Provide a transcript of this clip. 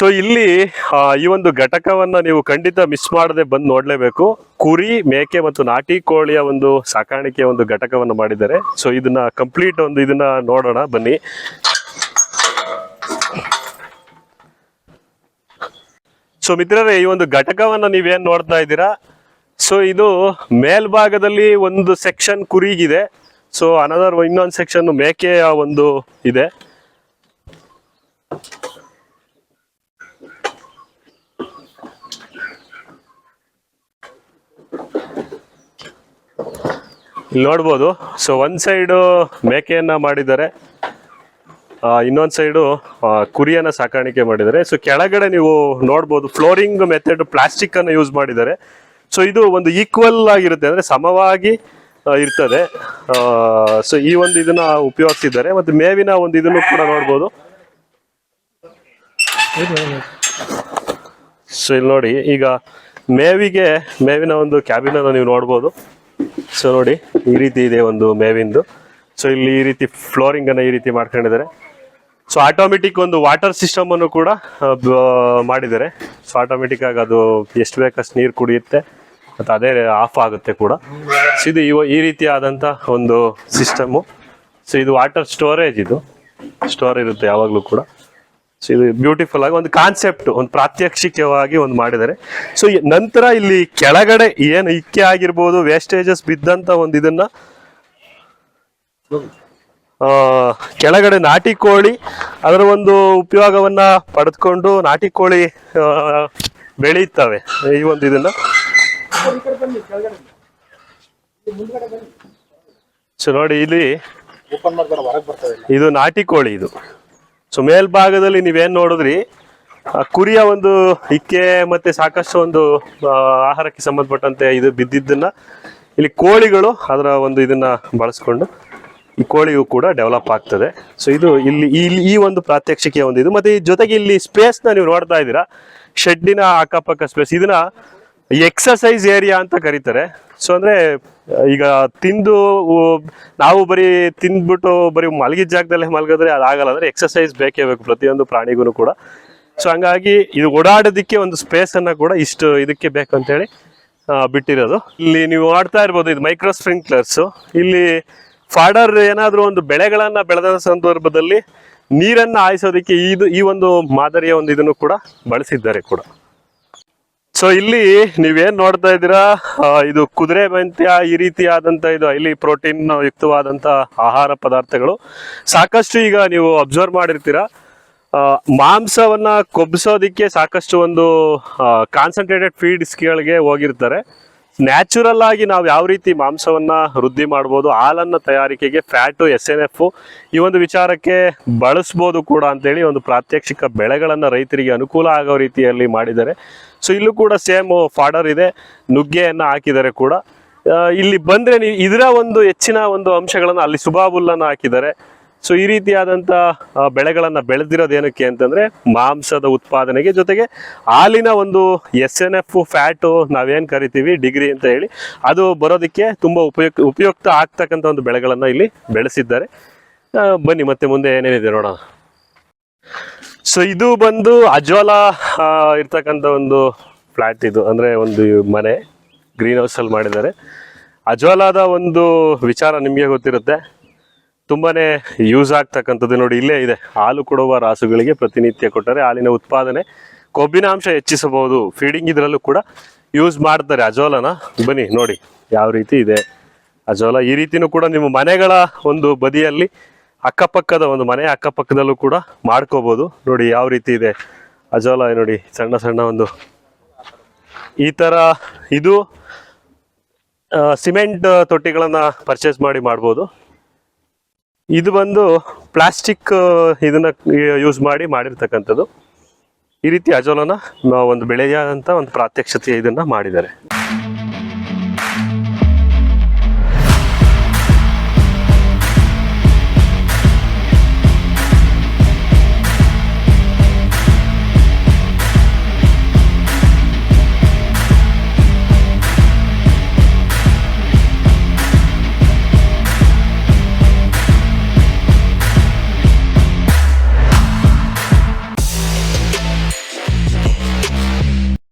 So ಇಲ್ಲಿ ಈ ಒಂದು ಘಟಕವನ್ನ ನೀವು ಖಂಡಿತ ಮಿಸ್ ಮಾಡದೆ ಬಂದು ನೋಡ್ಲೇಬೇಕು. ಕುರಿ, ಮೇಕೆ ಮತ್ತು ನಾಟಿ ಕೋಳಿಯ ಒಂದು ಸಾಕಾಣಿಕೆಯ ಒಂದು ಘಟಕವನ್ನು ಮಾಡಿದ್ದಾರೆ. ಸೊ ಇದನ್ನ ಕಂಪ್ಲೀಟ್ ಒಂದು ಇದನ್ನ ನೋಡೋಣ, ಬನ್ನಿ. ಸೊ ಮಿತ್ರರೇ, ಈ ಒಂದು ಘಟಕವನ್ನ ನೀವೇನ್ ನೋಡ್ತಾ ಇದ್ದೀರಾ? ಸೊ ಇದು ಮೇಲ್ಭಾಗದಲ್ಲಿ ಒಂದು ಸೆಕ್ಷನ್ ಕುರಿಗಿದೆ. ಸೊ ಅನದರ್ ಇನ್ನೊಂದು ಸೆಕ್ಷನ್ ಮೇಕೆಯ ಒಂದು ಇದೆ. ಇಲ್ಲಿ ನೋಡ್ಬೋದು. ಸೊ ಒಂದ್ ಸೈಡು ಮೇಕೆಯನ್ನ ಮಾಡಿದ್ದಾರೆ. ಇನ್ನೊಂದು ಸೈಡು ಕುರಿಯನ್ನ ಸಾಕಾಣಿಕೆ ಮಾಡಿದ್ದಾರೆ. ಸೊ ಕೆಳಗಡೆ ನೀವು ನೋಡ್ಬೋದು ಫ್ಲೋರಿಂಗ್ ಮೆಥಡ್ ಪ್ಲಾಸ್ಟಿಕ್ ಅನ್ನು ಯೂಸ್ ಮಾಡಿದ್ದಾರೆ. ಸೊ ಇದು ಒಂದು ಈಕ್ವಲ್ ಆಗಿರುತ್ತೆ. ಅಂದ್ರೆ ಸಮವಾಗಿ ಇರ್ತದೆ. ಸೊ ಈ ಒಂದು ಇದನ್ನ ಉಪಯೋಗಿಸಿದ್ದಾರೆ. ಮತ್ತೆ ಮೇವಿನ ಒಂದು ಇದನ್ನು ಕೂಡ ನೋಡ್ಬೋದು. ಸೊ ಇಲ್ಲಿ ನೋಡಿ, ಈಗ ಮೇವಿಗೆ, ಮೇವಿನ ಒಂದು ಕ್ಯಾಬಿನ್ನನ್ನು ನೀವು ನೋಡ್ಬೋದು. ಸೊ ನೋಡಿ, ಈ ರೀತಿ ಇದೆ ಒಂದು ಮೇವಿಂದು. ಸೊ ಇಲ್ಲಿ ಈ ರೀತಿ ಫ್ಲೋರಿಂಗ್ ಅನ್ನ ಈ ರೀತಿ ಮಾಡ್ಕೊಂಡಿದ್ದಾರೆ. ಸೊ ಆಟೋಮೆಟಿಕ್ ಒಂದು ವಾಟರ್ ಸಿಸ್ಟಮ್ ಅನ್ನು ಕೂಡ ಮಾಡಿದ್ದಾರೆ. ಸೊ ಆಟೋಮೆಟಿಕ್ ಆಗಿ ಅದು ಎಷ್ಟು ಬೇಕಷ್ಟು ನೀರು ಕುಡಿಯುತ್ತೆ, ಮತ್ತು ಅದೇ ಆಫ್ ಆಗುತ್ತೆ ಕೂಡ. ಸೊ ಇದು ಇವ ಈ ರೀತಿಯಾದಂಥ ಒಂದು ಸಿಸ್ಟಮು ಸೊ ಇದು ವಾಟರ್ ಸ್ಟೋರೇಜ್ ಇದು. ಸ್ಟೋರ್ ಇರುತ್ತೆ ಯಾವಾಗಲೂ ಕೂಡ. ಸೊ ಇದು ಬ್ಯೂಟಿಫುಲ್ ಆಗಿ ಒಂದು ಕಾನ್ಸೆಪ್ಟ್ ಒಂದು ಪ್ರಾತ್ಯಕ್ಷಿಕವಾಗಿ ಒಂದು ಮಾಡಿದ್ದಾರೆ. ಸೊ ನಂತರ ಇಲ್ಲಿ ಕೆಳಗಡೆ ಏನು ಇಕ್ಕೆ ಆಗಿರ್ಬೋದು ವೇಸ್ಟೇಜಸ್ ಬಿದ್ದಂತ ಒಂದು ಇದನ್ನ ಆ, ಕೆಳಗಡೆ ನಾಟಿ ಕೋಳಿ ಅದರ ಒಂದು ಉಪಯೋಗವನ್ನ ಪಡೆದುಕೊಂಡು ನಾಟಿ ಕೋಳಿ ಬೆಳೆಯುತ್ತವೆ. ಈ ಒಂದು ಇದನ್ನ. ಸೊ ನೋಡಿ ಇಲ್ಲಿ. ಇದು ನಾಟಿ ಕೋಳಿ ಇದು. ಸೊ ಮೇಲ್ಭಾಗದಲ್ಲಿ ನೀವೇನು ನೋಡಿದ್ರಿ? ಕುರಿಯ ಒಂದು ಇಕ್ಕೆ ಮತ್ತೆ ಸಾಕಷ್ಟು ಒಂದು ಆಹಾರಕ್ಕೆ ಸಂಬಂಧಪಟ್ಟಂತೆ ಇದು ಬಿದ್ದಿದ್ದನ್ನ ಇಲ್ಲಿ ಕೋಳಿಗಳು ಅದರ ಒಂದು ಇದನ್ನ ಬಳಸ್ಕೊಂಡು ಈ ಕೋಳಿಯು ಕೂಡ ಡೆವಲಪ್ ಆಗ್ತದೆ. ಸೊ ಇದು ಇಲ್ಲಿ ಇಲ್ಲಿ ಈ ಒಂದು ಪ್ರಾತ್ಯಕ್ಷಿಕೆಯ ಒಂದು ಇದು. ಮತ್ತೆ ಈ ಜೊತೆಗೆ ಇಲ್ಲಿ ಸ್ಪೇಸ್ನ ನೀವು ನೋಡ್ತಾ ಇದ್ದೀರಾ. ಶೆಡ್ಡಿನ ಅಕ್ಕಪಕ್ಕ ಸ್ಪೇಸ್ ಇದನ್ನ ಎಕ್ಸಸೈಸ್ ಏರಿಯಾ ಅಂತ ಕರೀತಾರೆ. ಸೊ ಅಂದ್ರೆ, ಈಗ ತಿಂದು ನಾವು ಬರೀ ತಿಂದ್ಬಿಟ್ಟು ಬರೀ ಮಲಗಿದ ಜಾಗದಲ್ಲೇ ಮಲಗಿದ್ರೆ ಅದಾಗಲ್ಲ ಅಂದ್ರೆ ಎಕ್ಸಸೈಸ್ ಬೇಕೇ ಬೇಕು ಪ್ರತಿಯೊಂದು ಪ್ರಾಣಿಗೂ ಕೂಡ. ಸೊ ಹಂಗಾಗಿ ಇದು ಓಡಾಡೋದಕ್ಕೆ ಒಂದು ಸ್ಪೇಸ್ ಅನ್ನ ಕೂಡ ಇಷ್ಟು ಇದಕ್ಕೆ ಬೇಕು ಅಂತ ಹೇಳಿ ಬಿಟ್ಟಿರೋದು. ಇಲ್ಲಿ ನೀವು ಆಡ್ತಾ ಇರ್ಬೋದು, ಇದು ಮೈಕ್ರೋ ಸ್ಪ್ರಿಂಕ್ಲರ್ಸ್ ಇಲ್ಲಿ ಫಾಡರ್ ಏನಾದರೂ ಒಂದು ಬೆಳೆಗಳನ್ನ ಬೆಳೆದ ಸಂದರ್ಭದಲ್ಲಿ ನೀರನ್ನ ಹಾಯಿಸೋದಕ್ಕೆ ಇದು, ಈ ಒಂದು ಮಾದರಿಯ ಒಂದು ಇದನ್ನು ಕೂಡ ಬಳಸಿದ್ದಾರೆ ಕೂಡ. ಸೊ ಇಲ್ಲಿ ನೀವೇನ್ ನೋಡ್ತಾ ಇದ್ದೀರಾ? ಇದು ಕುದುರೆ ಮೆಂತ್ಯ ಈ ರೀತಿಯಾದಂತ ಇದು ಇಲ್ಲಿ ಪ್ರೋಟೀನ್ ಯುಕ್ತವಾದಂತ ಆಹಾರ ಪದಾರ್ಥಗಳು. ಸಾಕಷ್ಟು ಈಗ ನೀವು ಅಬ್ಸರ್ವ್ ಮಾಡಿರ್ತೀರಾ. ಮಾಂಸವನ್ನ ಕೊಬ್ಬಿಸೋದಿಕ್ಕೆ ಸಾಕಷ್ಟು ಒಂದು ಕಾನ್ಸಂಟ್ರೇಟೆಡ್ ಫೀಡ್ಸ್ಗಳಿಗೆ ಹೋಗಿರ್ತಾರೆ. ನ್ಯಾಚುರಲ್ ಆಗಿ ನಾವು ಯಾವ ರೀತಿ ಮಾಂಸವನ್ನ ವೃದ್ಧಿ ಮಾಡ್ಬೋದು, ಹಾಲನ್ನ ತಯಾರಿಕೆಗೆ ಫ್ಯಾಟು, ಎಸ್ ಎನ್ ಎಫ್ ಈ ಒಂದು ವಿಚಾರಕ್ಕೆ ಬಳಸ್ಬೋದು ಕೂಡ ಅಂತೇಳಿ ಒಂದು ಪ್ರಾತ್ಯಕ್ಷಿಕ ಬೆಳೆಗಳನ್ನ ರೈತರಿಗೆ ಅನುಕೂಲ ಆಗೋ ರೀತಿಯಲ್ಲಿ ಮಾಡಿದ್ದಾರೆ. ಸೊ ಇಲ್ಲೂ ಕೂಡ ಸೇಮ್ ಫಾಡರ್ ಇದೆ, ನುಗ್ಗೆಯನ್ನ ಹಾಕಿದ್ದಾರೆ ಕೂಡ. ಇಲ್ಲಿ ಬಂದ್ರೆ ನೀವು ಇದರ ಒಂದು ಹೆಚ್ಚಿನ ಒಂದು ಅಂಶಗಳನ್ನ ಅಲ್ಲಿ ಸುಬಾಬುಲ್ಲನ್ನ ಹಾಕಿದ್ದಾರೆ. ಸೊ ಈ ರೀತಿಯಾದಂತ ಬೆಳೆಗಳನ್ನು ಬೆಳೆಗಳನ್ನ ಬೆಳೆದಿರೋದು ಏನಕ್ಕೆ ಅಂತಂದ್ರೆ ಮಾಂಸದ ಉತ್ಪಾದನೆಗೆ ಜೊತೆಗೆ ಹಾಲಿನ ಒಂದು ಎಸ್ ಎನ್ ಎಫ್ ಫ್ಯಾಟು ನಾವೇನ್ ಕರಿತೀವಿ, ಡಿಗ್ರಿ ಅಂತ ಹೇಳಿ ಅದು ಬರೋದಕ್ಕೆ ತುಂಬಾ ಉಪಯುಕ್ತ ಉಪಯುಕ್ತ ಆಗ್ತಕ್ಕಂಥ ಒಂದು ಬೆಳೆಗಳನ್ನು ಇಲ್ಲಿ ಬೆಳೆಸಿದ್ದಾರೆ. ಬನ್ನಿ, ಮತ್ತೆ ಮುಂದೆ ಏನೇನಿದೆ ನೋಡೋಣ. ಸೊ ಇದು ಬಂದು ಅಜ್ವಾಲ ಇರ್ತಕ್ಕಂಥ ಒಂದು ಫ್ಲಾಟ್ ಇದು. ಅಂದ್ರೆ ಒಂದು ಮನೆ, ಗ್ರೀನ್ ಹೌಸ್ ಅಲ್ಲಿ ಮಾಡಿದ್ದಾರೆ. ಅಜ್ವಾಲದ ಒಂದು ವಿಚಾರ ನಿಮಗೆ ಗೊತ್ತಿರುತ್ತೆ. ತುಂಬಾನೇ ಯೂಸ್ ಆಗ್ತಕ್ಕಂಥದ್ದು ನೋಡಿ, ಇಲ್ಲೇ ಇದೆ. ಹಾಲು ಕೊಡುವ ರಾಸುಗಳಿಗೆ ಪ್ರತಿನಿತ್ಯ ಕೊಟ್ಟರೆ ಹಾಲಿನ ಉತ್ಪಾದನೆ ಕೊಬ್ಬಿನ ಅಂಶ ಹೆಚ್ಚಿಸಬಹುದು. ಫೀಡಿಂಗ್ ಇದರಲ್ಲೂ ಕೂಡ ಯೂಸ್ ಮಾಡ್ತಾರೆ ಅಜೋಲನ. ಬನ್ನಿ ನೋಡಿ, ಯಾವ ರೀತಿ ಇದೆ ಅಜೋಲ. ಈ ರೀತಿನೂ ಕೂಡ ನಿಮ್ಮ ಮನೆಗಳ ಒಂದು ಬದಿಯಲ್ಲಿ ಅಕ್ಕಪಕ್ಕದ ಒಂದು ಮನೆ, ಅಕ್ಕಪಕ್ಕದಲ್ಲೂ ಕೂಡ ಮಾಡ್ಕೋಬಹುದು. ನೋಡಿ, ಯಾವ ರೀತಿ ಇದೆ ಅಜೋಲ ನೋಡಿ, ಸಣ್ಣ ಸಣ್ಣ ಒಂದು. ಈ ತರ ಇದು ಸಿಮೆಂಟ್ ತೊಟ್ಟಿಗಳನ್ನ ಪರ್ಚೇಸ್ ಮಾಡಿ ಮಾಡ್ಬೋದು. ಇದು ಬಂದು ಪ್ಲಾಸ್ಟಿಕ್ ಇದನ್ನ ಯೂಸ್ ಮಾಡಿ ಮಾಡಿರ್ತಕ್ಕಂಥದ್ದು. ಈ ರೀತಿ ಅಜೋಲನ ಒಂದು ಬೆಳೆಯಾದಂಥ ಒಂದು ಪ್ರಾತ್ಯಕ್ಷತೆ ಇದನ್ನ ಮಾಡಿದ್ದಾರೆ.